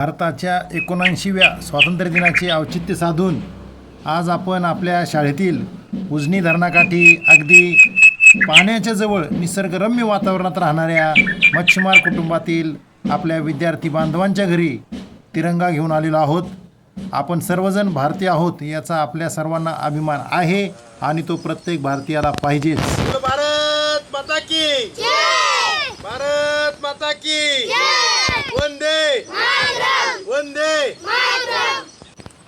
भारताच्या एकोणऐंशीव्या स्वातंत्र्य दिनाचे औचित्य साधून आज आपण आपल्या शाळेतील उजनी धरणाकाठी अगदी पाण्याच्या जवळ निसर्गरम्य वातावरणात राहणाऱ्या मच्छीमार कुटुंबातील आपल्या विद्यार्थी बांधवांच्या घरी तिरंगा घेऊन आलेलो आहोत. आपण सर्वजण भारतीय आहोत याचा आपल्या सर्वांना अभिमान आहे आणि तो प्रत्येक भारतीयाला पाहिजेच बोलो भारत माता की भारत माता की वंदे वंदे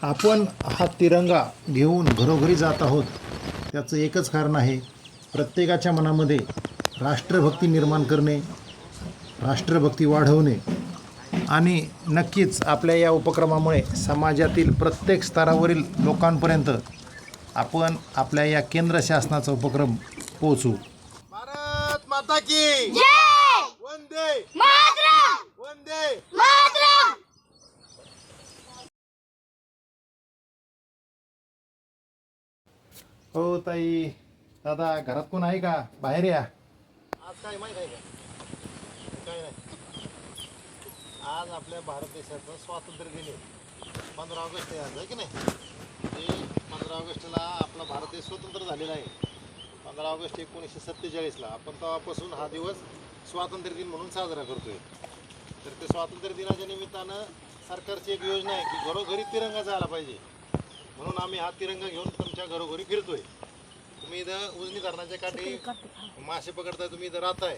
आपण हा तिरंगा घेऊन घरोघरी जात आहोत. त्याचं एकच कारण आहे प्रत्येकाच्या मनामध्ये राष्ट्रभक्ती निर्माण करणे राष्ट्रभक्ती वाढवणे आणि नक्कीच आपल्या या उपक्रमामुळे समाजातील प्रत्येक स्तरावरील लोकांपर्यंत आपण आपल्या या केंद्र शासनाचा उपक्रम पोहोचू. भारत माता की वंदे वंदे हो ताई. दादा घरात कोण आहे का? बाहेर या. आज काय माहीत आहे का? काय नाही. आज आपल्या भारत देशाचं स्वातंत्र्य दिन आहे. पंधरा ऑगस्ट आहे आज की नाही? ते पंधरा ऑगस्टला आपला भारत देश स्वतंत्र झालेला आहे. पंधरा ऑगस्ट एकोणीसशे सत्तेचाळीसला आपण तेव्हापासून हा दिवस स्वातंत्र्य दिन म्हणून साजरा करतोय. तर ते स्वातंत्र्य दिनाच्या निमित्तानं सरकारची एक योजना आहे की घरोघरी तिरंगा जायला पाहिजे. म्हणून आम्ही हा तिरंगा घेऊन तुमच्या घरोघरी फिरतोय. तुम्ही इथं उजनी धरणाच्या काठी मासे पकडताय तुम्ही इथं राहताय.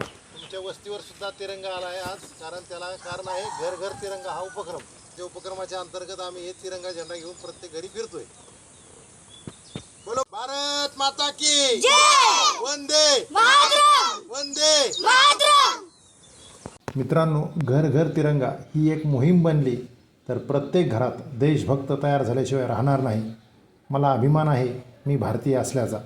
तुमच्या वस्तीवर सुद्धा तिरंगा आला आहे आज कारण त्याला कारण आहे घर घर तिरंगा हा उपक्रम. त्या उपक्रमाच्या अंतर्गत आम्ही हे तिरंगा झेंडा घेऊन प्रत्येक घरी फिरतोय. बोलो भारत माता की वंदे! वंदे! मित्रांनो घर घर तिरंगा ही एक मोहीम बनली. तर प्रत्येक घरात देशभक्त तयार झाल्याशिवाय राहणार नाही. मला अभिमान आहे मी भारतीय असल्याचा.